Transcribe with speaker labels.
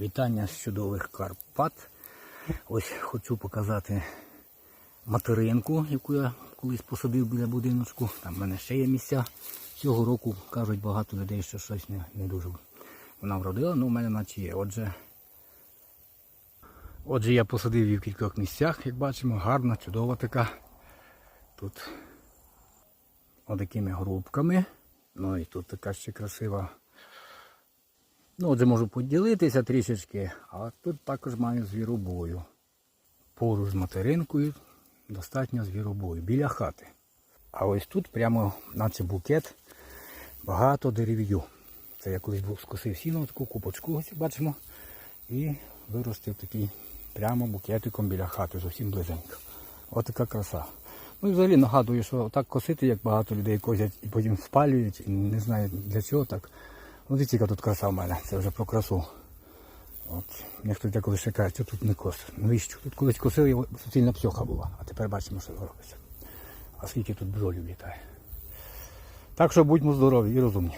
Speaker 1: Вітання з чудових Карпат. Ось хочу показати материнку, яку я колись посадив біля будиночку. Там в мене ще є місця. Цього року кажуть багато людей, що щось не, не дуже вона вродила, але в мене наче є. Отже, отже, я посадив її в кількох місцях, як бачимо, гарна, чудова така. Тут отакими грубками. Ну і тут така ще красива Ну, отже, можу поділитися трішечки, а тут також маю звіробою. Поруч з материнкою достатньо звіробою, біля хати. А ось тут прямо, наче букет, багато дерев'ю. Це я колись був скосив сіно, таку купочку, ось бачимо, і виростив такий прямо букетиком біля хати, зовсім близенько. Ось така краса. Ну і взагалі нагадую, що так косити, як багато людей косять і потім спалюють, і не знаю для чого так. Ну, дивіться, яка тут краса в мене, це вже про красу. От. Ніхто деколи ще каже, що тут не кос. Навіщо? Тут колись косили, і суцільна псьоха була, а тепер бачимо, що робиться. А скільки тут бджолів літає. Так що будьмо здорові і розумні.